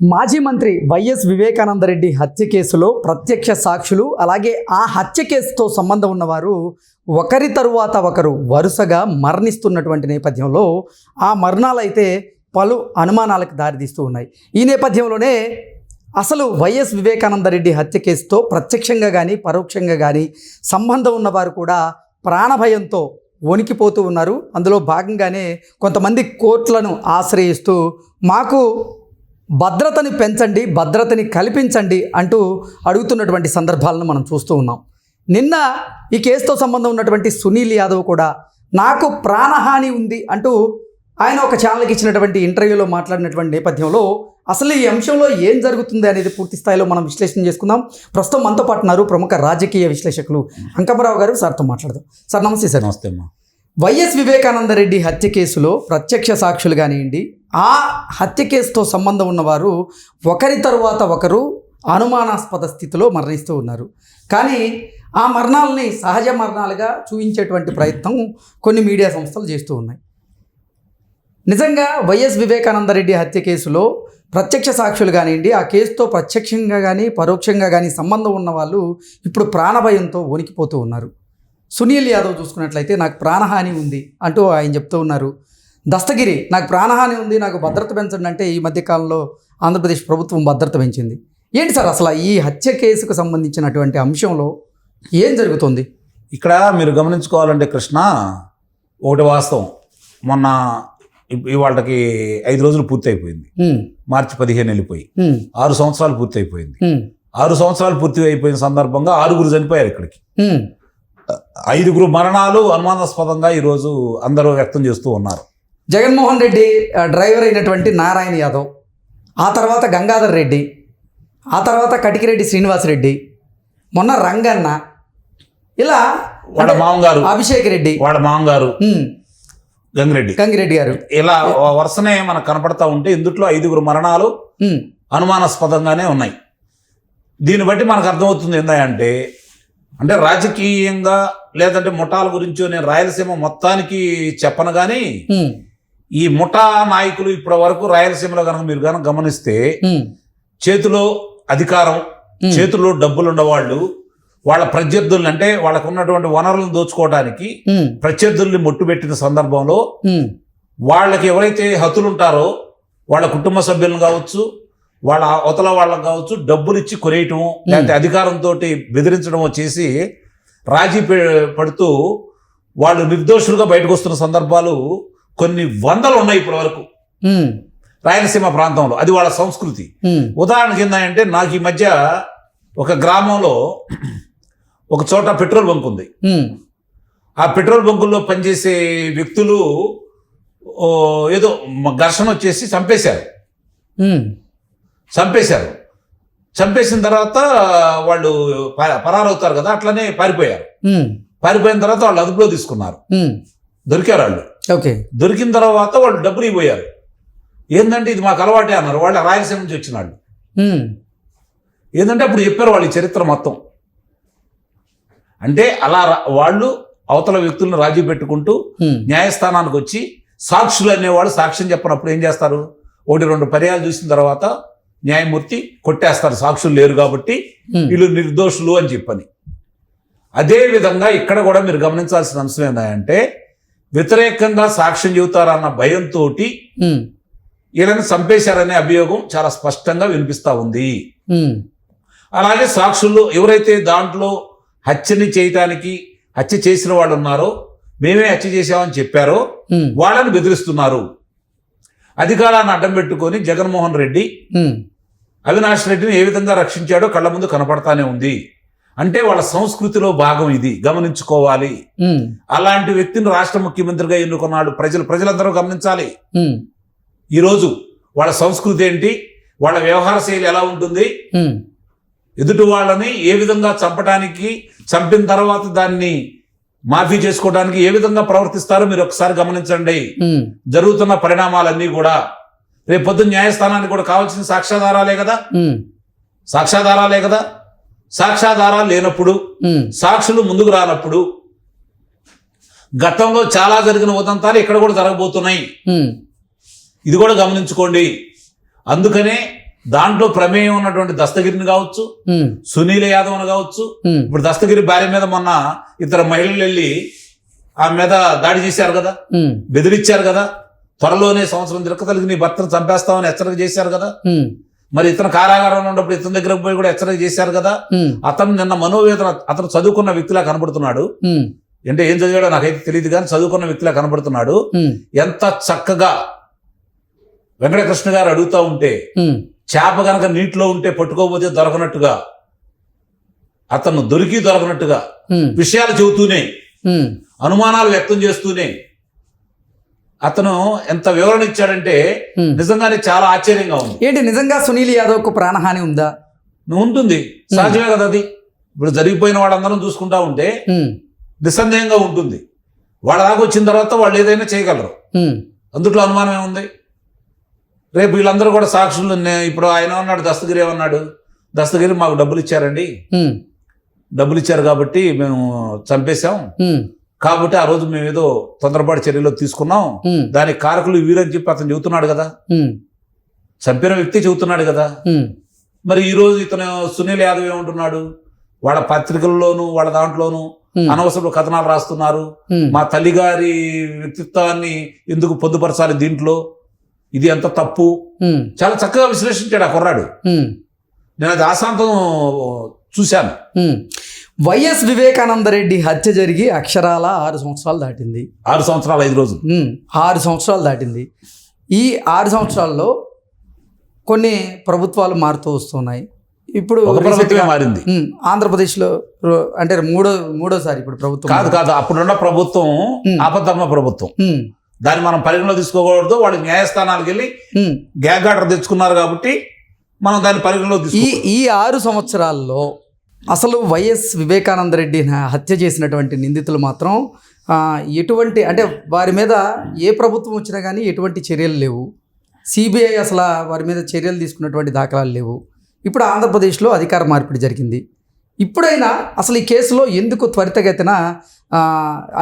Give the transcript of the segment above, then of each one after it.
మాజీ మంత్రి వైఎస్ వివేకానందరెడ్డి హత్య కేసులో ప్రత్యక్ష సాక్షులు అలాగే ఆ హత్య కేసుతో సంబంధం ఉన్నవారు ఒకరి తరువాత ఒకరు వరుసగా మరణిస్తున్నటువంటి నేపథ్యంలో ఆ మరణాలైతే పలు అనుమానాలకు దారితీస్తూ ఉన్నాయి. ఈ నేపథ్యంలోనే అసలు వైఎస్ వివేకానందరెడ్డి హత్య కేసుతో ప్రత్యక్షంగా కానీ పరోక్షంగా కానీ సంబంధం ఉన్నవారు కూడా ప్రాణభయంతో వణికిపోతూ ఉన్నారు. అందులో భాగంగానే కొంతమంది కోర్టులను ఆశ్రయిస్తూ మాకు భద్రతని పెంచండి భద్రతని కల్పించండి అంటూ అడుగుతున్నటువంటి సందర్భాలను మనం చూస్తూ ఉన్నాం. నిన్న ఈ కేసుతో సంబంధం ఉన్నటువంటి సునీల్ యాదవ్ కూడా నాకు ప్రాణహాని ఉంది అంటూ ఆయన ఒక ఛానల్కి ఇచ్చినటువంటి ఇంటర్వ్యూలో మాట్లాడినటువంటి నేపథ్యంలో అసలు ఈ అంశంలో ఏం జరుగుతుంది అనేది పూర్తి స్థాయిలో మనం విశ్లేషణ చేసుకుందాం. ప్రస్తుతం మనతో పాటు ఉన్నారు ప్రముఖ రాజకీయ విశ్లేషకులు అంకమరావు గారు సార్తో మాట్లాడదాం. సార్ నమస్తే సార్. నమస్తే అమ్మా. వైఎస్ వివేకానంద రెడ్డి హత్య కేసులో ప్రత్యక్ష సాక్షులు కానివ్వండి ఆ హత్య కేసుతో సంబంధం ఉన్నవారు ఒకరి తరువాత ఒకరు అనుమానాస్పద స్థితిలో మరణిస్తూ ఉన్నారు. కానీ ఆ మరణాలని సహజ మరణాలుగా చూపించేటువంటి ప్రయత్నం కొన్ని మీడియా సంస్థలు చేస్తూ ఉన్నాయి. నిజంగా వైఎస్ వివేకానంద రెడ్డి హత్య కేసులో ప్రత్యక్ష సాక్షులు కానివ్వండి ఆ కేసుతో ప్రత్యక్షంగా కానీ పరోక్షంగా కానీ సంబంధం ఉన్న వాళ్ళు ఇప్పుడు ప్రాణభయంతో వణికిపోతూ ఉన్నారు. సునీల్ యాదవ్ చూసుకున్నట్లయితే నాకు ప్రాణహాని ఉంది అంటూ ఆయన చెప్తూ ఉన్నారు. దస్తగిరి నాకు ప్రాణహాని ఉంది నాకు భద్రత పెంచండి అంటే ఈ మధ్యకాలంలో ఆంధ్రప్రదేశ్ ప్రభుత్వం భద్రత పెంచింది. ఏంటి సార్ అసలు ఈ హత్య కేసుకు సంబంధించినటువంటి అంశంలో ఏం జరుగుతుంది? ఇక్కడ మీరు గమనించుకోవాలంటే కృష్ణ ఒకటి వాస్తవం. మొన్న ఇవాళకి ఐదు రోజులు పూర్తి అయిపోయింది ఉమ్, మార్చి పదిహేను వెళ్ళిపోయి. ఆరు సంవత్సరాలు పూర్తి అయిపోయింది ఆరు సంవత్సరాలు పూర్తి అయిపోయిన సందర్భంగా ఆరుగురు చనిపోయారు ఇక్కడికి. ఐదుగురు మరణాలు అనుమానాస్పదంగా ఈరోజు అందరూ వ్యక్తం చేస్తూ ఉన్నారు. జగన్మోహన్ రెడ్డి డ్రైవర్ అయినటువంటి నారాయణ యాదవ్ ఆ తర్వాత గంగాధర్ రెడ్డి ఆ తర్వాత కటికిరెడ్డి శ్రీనివాసరెడ్డి మొన్న రంగన్న ఇలా వాళ్ళ మామగారు. అభిషేక్ రెడ్డి. వాళ్ళ మామగారు. గంగిరెడ్డి. గంగిరెడ్డి గారు. ఇలా వరుసనే మనకు కనపడతా ఉంటే ఇందుట్లో ఐదుగురు మరణాలు అనుమానాస్పదంగానే ఉన్నాయి. దీన్ని బట్టి మనకు అర్థమవుతుంది ఏంటంటే అంటే రాజకీయంగా లేదంటే ముఠాల గురించో నేను రాయలసీమ మొత్తానికి చెప్పను కానీ ఈ ముఠా నాయకులు ఇప్పటి వరకు రాయలసీమలో కనుక మీరు కనుక గమనిస్తే చేతిలో అధికారం. చేతిలో డబ్బులు ఉన్నవాళ్ళు వాళ్ళ ప్రత్యర్థుల్ని అంటే వాళ్ళకు ఉన్నటువంటి వనరులను దోచుకోవడానికి ప్రత్యర్థుల్ని మొట్టుబెట్టిన సందర్భంలో వాళ్ళకి ఎవరైతే హతులు ఉంటారో వాళ్ళ కుటుంబ సభ్యులను కావచ్చు వాళ్ళ అవతల వాళ్ళకి కావచ్చు డబ్బులు ఇచ్చి కొనేయటం లేకపోతే అధికారంతో బెదిరించడం చేసి రాజీ పడుతూ వాళ్ళు నిర్దోషులుగా బయటకు వస్తున్న సందర్భాలు కొన్ని వందలు ఉన్నాయి ఇప్పటి వరకు రాయలసీమ ప్రాంతంలో. అది వాళ్ళ సంస్కృతి. ఉమ్, ఉదాహరణకి ఏంటంటే నాకు ఈ మధ్య ఒక గ్రామంలో ఒక చోట పెట్రోల్ బంక్ ఉంది. ఆ పెట్రోల్ బంకుల్లో పనిచేసే వ్యక్తులు ఏదో ఘర్షణ వచ్చేసి చంపేశారు. చంపేశారు. చంపేసిన తర్వాత వాళ్ళు పరారవుతారు కదా అట్లనే పారిపోయారు. పారిపోయిన తర్వాత వాళ్ళు అదుపులో తీసుకున్నారు. దొరికారు వాళ్ళు. ఓకే. దొరికిన తర్వాత వాళ్ళు డబ్బులు ఇవ్వబోయారు. ఏంటంటే ఇది మాకు అలవాటే అన్నారు. వాళ్ళు రాయలసీమ నుంచి వచ్చిన వాళ్ళు. ఏంటంటే అప్పుడు చెప్పారు వాళ్ళ చరిత్ర మొత్తం. అంటే అలా వాళ్ళు అవతల వ్యక్తులను రాజీ పెట్టుకుంటూ న్యాయస్థానానికి వచ్చి సాక్షులు అనేవాళ్ళు సాక్ష్యం చెప్పనప్పుడు ఏం చేస్తారు? ఒకటి రెండు పర్యాలు చూసిన తర్వాత న్యాయమూర్తి కొట్టేస్తారు. సాక్షులు లేరు కాబట్టి వీళ్ళు నిర్దోషులు అని చెప్పని. అదే విధంగా ఇక్కడ కూడా మీరు గమనించాల్సిన అంశం ఏంటంటే వ్యతిరేకంగా సాక్ష్యం చెబుతారన్న భయంతో వీళ్ళని చంపేశారనే అభియోగం చాలా స్పష్టంగా వినిపిస్తా ఉంది. అలాగే సాక్షులు ఎవరైతే దాంట్లో హత్యని చేయటానికి హత్య చేసిన వాళ్ళు ఉన్నారో మేమే హత్య చేశామని చెప్పారో వాళ్ళని బెదిరిస్తున్నారు. అధికారాన్ని అడ్డం పెట్టుకొని జగన్మోహన్ రెడ్డి అవినాష్ రెడ్డిని ఏ విధంగా రక్షించాడో కళ్ళ ముందు కనపడతానే ఉంది. అంటే వాళ్ళ సంస్కృతిలో భాగం ఇది. గమనించుకోవాలి. అలాంటి వ్యక్తిని రాష్ట్ర ముఖ్యమంత్రిగా ఎన్నుకున్నాడు ప్రజలు ప్రజలందరూ గమనించాలి. ఈరోజు వాళ్ళ సంస్కృతి ఏంటి? వాళ్ళ వ్యవహార శైలి ఎలా ఉంటుంది? ఎదుటి వాళ్ళని ఏ విధంగా చంపడానికి చంపిన తర్వాత దాన్ని మాఫీ చేసుకోవడానికి ఏ విధంగా ప్రవర్తిస్తారో మీరు ఒకసారి గమనించండి. జరుగుతున్న పరిణామాలన్నీ కూడా. రేపు పొద్దున్న న్యాయస్థానానికి కూడా కావాల్సిన సాక్ష్యాధారాలే కదా? సాక్ష్యాధారాలే కదా? సాక్ష్యాధారాలు లేనప్పుడు సాక్షులు ముందుకు రానప్పుడు గతంలో చాలా జరిగిన ఉదంతాలు ఇక్కడ కూడా జరగబోతున్నాయి. ఇది కూడా గమనించుకోండి. అందుకనే దాంట్లో ప్రమేయం ఉన్నటువంటి దస్తగిరిని కావచ్చు సునీల్ యాదవ్ అని కావచ్చు ఇప్పుడు దస్తగిరి భార్య మీద మొన్న ఇద్దరు మహిళలు వెళ్ళి ఆమె మీద దాడి చేశారు కదా బెదిరించారు కదా త్వరలోనే సంవత్సరం తిరగతలిగి నీ భర్తను చంపేస్తామని హెచ్చరిక చేశారు కదా మరి ఇతను కారాగారంలో ఉన్నప్పుడు ఇతని దగ్గరకు పోయి కూడా హెచ్చరిక చేశారు కదా. అతను నిన్న మనోవేదన అతను చదువుకున్న వ్యక్తిలా కనబడుతున్నాడు. అంటే ఏం చదివాడో నాకైతే తెలియదు కానీ చదువుకున్న వ్యక్తిలా కనబడుతున్నాడు. ఎంత చక్కగా వెంకటకృష్ణ గారు అడుగుతా ఉంటే చేప గనక నీటిలో ఉంటే పట్టుకోకపోతే దొరకనట్టుగా అతను దొరికి దొరకనట్టుగా విషయాలు చెబుతూనే అనుమానాలు వ్యక్తం చేస్తూనే అతను ఎంత వివరణ ఇచ్చాడంటే. నిజంగానే చాలా ఆశ్చర్యంగా ఉంది. ఏంటి నిజంగా సునీల్ యాదవ్కు ప్రాణహాని ఉందా? ఉంటుంది. సహజమే కదా అది. ఇప్పుడు జరిగిపోయిన వాళ్ళందరం చూసుకుంటా ఉంటే నిస్సందేహంగా ఉంటుంది. వాళ్ళ దాకా వచ్చిన తర్వాత వాళ్ళు ఏదైనా చేయగలరు. అందుట్లో అనుమానం ఏముంది? రేపు వీళ్ళందరూ కూడా సాక్షులు ఇప్పుడు ఆయన అన్నాడు దస్తగిరి ఏమన్నాడు? దస్తగిరి మాకు డబ్బులు ఇచ్చారండి. డబ్బులు ఇచ్చారు కాబట్టి మేము చంపేశాం. కాబట్టి ఆ రోజు మేము ఏదో తొందరపాటు చర్యలు తీసుకున్నాం. దానికి కారకులు వీరని చెప్పి అతను చెబుతున్నాడు కదా. చంపిన వ్యక్తి చెబుతున్నాడు కదా. మరి ఈ రోజు ఇతను సునీల్ యాదవ్ ఏమంటున్నాడు? వాళ్ళ పత్రికల్లోనూ వాళ్ళ దాంట్లోనూ అనవసర కథనాలు రాస్తున్నారు. మా తల్లిగారి వ్యక్తిత్వాన్ని ఎందుకు పొందుపరచాలి దీంట్లో? ఇది ఎంత తప్పు? చాలా చక్కగా విశ్లేషించాడు ఆ కుర్రాడు. నేను అది ఆశాంతం చూశాను. వైఎస్ వివేకానందరెడ్డి హత్య జరిగి అక్షరాల ఆరు సంవత్సరాలు దాటింది. ఆరు సంవత్సరాలు ఐదు రోజులు. ఆరు సంవత్సరాలు దాటింది. ఈ ఆరు సంవత్సరాల్లో కొన్ని ప్రభుత్వాలు మారుతూ వస్తున్నాయి. ఇప్పుడు మారింది. ఆంధ్రప్రదేశ్లో అంటే మూడో మూడోసారి ఇప్పుడు ప్రభుత్వం కాదు కాదు అప్పుడున్న ప్రభుత్వం. ఆపద్ధర్మ ప్రభుత్వం. దాన్ని మనం పరిగణలో తీసుకోకూడదు వాళ్ళు న్యాయస్థానాలకు వెళ్ళి. గ్యాగ్ ఆర్డర్ తెచ్చుకున్నారు కాబట్టి మనం దాన్ని పరిగణలో ఈ తీసుకో ఈ ఆరు సంవత్సరాల్లో అసలు వైఎస్ వివేకానంద రెడ్డి హత్య చేసినటువంటి నిందితులు మాత్రం ఎటువంటి అంటే వారి మీద ఏ ప్రభుత్వం వచ్చినా కానీ ఎటువంటి చర్యలు లేవు. సిబిఐ అసలు వారి మీద చర్యలు తీసుకున్నటువంటి దాఖలాలు లేవు. ఇప్పుడు ఆంధ్రప్రదేశ్లో అధికార మార్పిడి జరిగింది. ఇప్పుడైనా అసలు ఈ కేసులో ఎందుకు త్వరితగతిన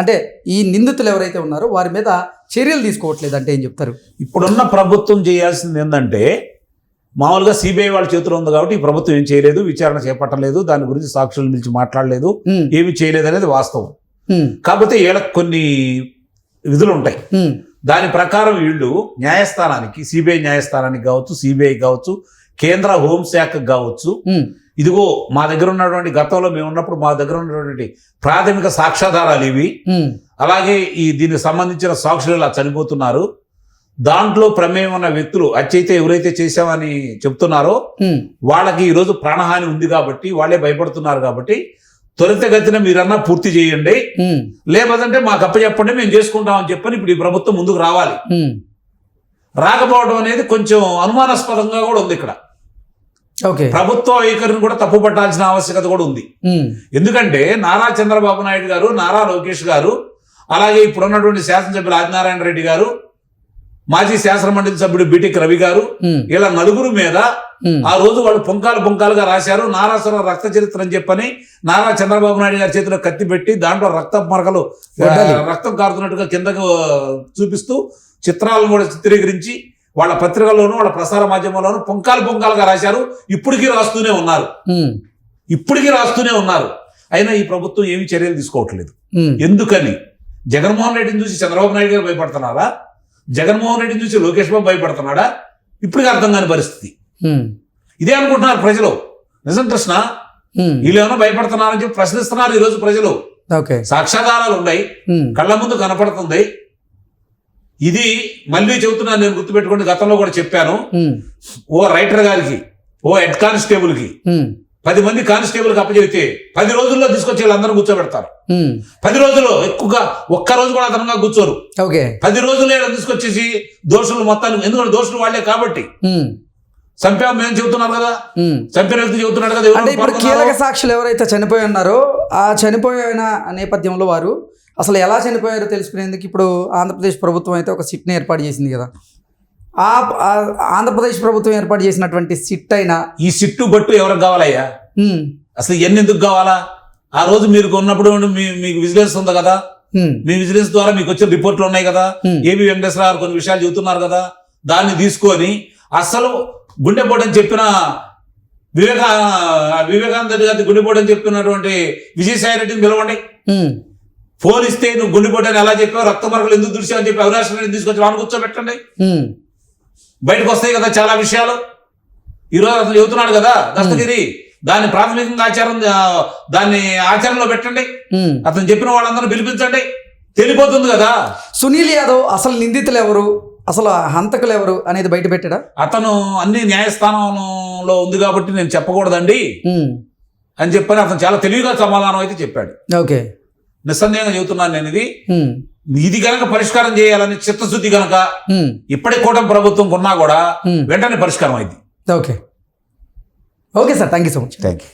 అంటే ఈ నిందితులు ఎవరైతే ఉన్నారో వారి మీద చర్యలు తీసుకోవట్లేదు అంటే ఏం చెప్తారు? ఇప్పుడున్న ప్రభుత్వం చేయాల్సింది ఏంటంటే మామూలుగా సిబిఐ వాళ్ళ చేతిలో ఉంది కాబట్టి ఈ ప్రభుత్వం ఏం చేయలేదు విచారణ చేపట్టలేదు దాని గురించి సాక్షులు పిలిచి మాట్లాడలేదు ఏమి చేయలేదు అనేది వాస్తవం. కాకపోతే వీళ్ళకి కొన్ని విధులు ఉంటాయి. దాని ప్రకారం వీళ్ళు న్యాయస్థానానికి సిబిఐ న్యాయస్థానానికి కావచ్చు సిబిఐ కావచ్చు కేంద్ర హోంశాఖకు కావచ్చు ఇదిగో మా దగ్గర ఉన్నటువంటి గతంలో మేము ఉన్నప్పుడు మా దగ్గర ఉన్నటువంటి ప్రాథమిక సాక్ష్యాధారాలు ఇవి. అలాగే ఈ దీనికి సంబంధించిన సాక్షులు ఇలా చనిపోతున్నారు. దాంట్లో ప్రమేయం ఉన్న వ్యక్తులు అచ్చయితే ఎవరైతే చేశామని చెప్తున్నారో వాళ్ళకి ఈరోజు ప్రాణహాని ఉంది కాబట్టి వాళ్ళే భయపడుతున్నారు కాబట్టి త్వరితగతిన మీరన్నా పూర్తి చేయండి. లేకపోతే మాకు అప్పచెప్పండి మేము చేసుకుంటామని చెప్పని ఇప్పుడు ఈ ప్రభుత్వం ముందుకు రావాలి. రాకపోవడం అనేది కొంచెం అనుమానాస్పదంగా కూడా ఉంది ఇక్కడ. ఓకే. ప్రభుత్వ వైఖరిని కూడా తప్పు పట్టాల్సిన ఆవశ్యకత కూడా ఉంది. ఎందుకంటే నారా చంద్రబాబు నాయుడు గారు నారా లోకేష్ గారు అలాగే ఇప్పుడున్నటువంటి శాసనసభ్యులు ఆదినారాయణ రెడ్డి గారు మాజీ శాసన మండలి సభ్యుడు బీటెక్ రవి గారు ఇలా నలుగురు మీద ఆ రోజు వాళ్ళు పుంకాలు పుంకాలుగా రాశారు. నారాసుర రక్త చరిత్ర అని చెప్పని నారా చంద్రబాబు నాయుడు గారి చేతిలో కత్తి పెట్టి దాంట్లో రక్త మరకలు. రక్తం కారుతున్నట్టుగా కిందకు చూపిస్తూ చిత్రాలను కూడా చిత్రీకరించి వాళ్ళ పత్రికల్లోనూ వాళ్ళ ప్రసార మాధ్యమాల్లోనూ పుంకాలు పుంకాలుగా రాశారు. ఇప్పటికీ రాస్తూనే ఉన్నారు. ఇప్పటికీ రాస్తూనే ఉన్నారు. అయినా ఈ ప్రభుత్వం ఏమీ చర్యలు తీసుకోవట్లేదు. ఎందుకని? జగన్మోహన్ రెడ్డిని చూసి చంద్రబాబు నాయుడు గారు భయపడుతున్నారా? జగన్మోహన్ రెడ్డిని చూసి లోకేష్ బాబు భయపడుతున్నాడా? ఇప్పటికీ అర్థం కాని పరిస్థితి. ఇదే అనుకుంటున్నారు ప్రజలు. నిజం కృష్ణ ఏమైనా భయపడుతున్నారని చెప్పి ప్రశ్నిస్తున్నారు ఈరోజు ప్రజలు. ఓకే. సాక్ష్యాధారాలు ఉన్నాయి. కళ్ళ ముందు కనపడుతుంది. ఇది మళ్ళీ చెబుతున్నాను నేను గుర్తుపెట్టుకోండి గతంలో కూడా చెప్పాను. ఓ రైటర్ గారికి ఓ హెడ్ కానిస్టేబుల్కి. పది మంది కానిస్టేబుల్కి అప్పచెబితే పది రోజుల్లో తీసుకొచ్చి వీళ్ళందరూ కూర్చోబెడతారు. పది రోజులు ఎక్కువగా ఒక్క రోజు కూడా అదనంగా కూర్చోరు. ఓకే. పది రోజులు ఈడ తీసుకొచ్చేసి దోషులు మొత్తాన్ని ఎందుకంటే దోషులు వాళ్ళే కాబట్టి. చంపాం మేము చెబుతున్నారు కదా. చంపిన వ్యక్తి చెబుతున్నాడు కదా అంటే ఇప్పుడు? కీలక సాక్షులు ఎవరైతే చనిపోయి ఉన్నారో ఆ చనిపోయిన నేపథ్యంలో వారు అసలు ఎలా చనిపోయారో తెలుసుకునేందుకు ఇప్పుడు ఆంధ్రప్రదేశ్ ప్రభుత్వం అయితే ఒక సిట్ని ఏర్పాటు చేసింది కదా. ఆ ఆంధ్రప్రదేశ్ ప్రభుత్వం ఏర్పాటు చేసినటువంటి సిట్ అయినా ఈ సిట్టు బట్టు ఎవరికి కావాలయ్యా? అసలు ఎన్ని ఎందుకు కావాలా? ఆ రోజు మీరు ఉన్నప్పుడు మీ మీకు విజిలెన్స్ ఉంది కదా? మీ విజిలెన్స్ ద్వారా మీకు వచ్చిన రిపోర్ట్లు ఉన్నాయి కదా. ఏబి వెంకటేశ్వర గారు కొన్ని విషయాలు చెబుతున్నారు కదా? దాన్ని తీసుకొని అసలు గుండెపోటు అని చెప్పిన వివేకా వివేకానంద రెడ్డి గారి గుండెపోటు అని చెప్పినటువంటి విజయసాయి రెడ్డిని పిలవండి. ఫోన్ ఇస్తే నువ్వు గుండెపోటు అని ఎలా చెప్పావు? రక్త మరకలు ఎందుకు దుడిచావు అని చెప్పి అవినాష్ రెడ్డి తీసుకొచ్చి వాడిని కూర్చోబెట్టండి. బయటకు వస్తాయి కదా చాలా విషయాలు. ఈరోజు అతను చెబుతున్నాడు కదా దస్తగిరి దాన్ని ప్రాథమికంగా ఆచారం దాన్ని ఆచరణలో పెట్టండి. అతను చెప్పిన వాళ్ళందరూ పిలిపించండి. తెలిపోతుంది కదా. సునీల్ యాదవ్ అసలు నిందితులు ఎవరు? అసలు హంతకులు ఎవరు అనేది బయట పెట్టాడా? అతను అన్ని న్యాయస్థానంలో ఉంది కాబట్టి నేను చెప్పకూడదండి. అని చెప్పని అతను చాలా తెలివిగా సమాధానం అయితే చెప్పాడు. ఓకే. నిస్సందేహంగా చెబుతున్నాను నేను ఇది. ఇది కనుక పరిష్కారం చేయాలని చిత్తశుద్ధి కనుక ఇప్పటి కూటమి ప్రభుత్వం కొన్నా కూడా. వెంటనే పరిష్కారం అయింది. Okay. Okay sir thank you so much. Thank you.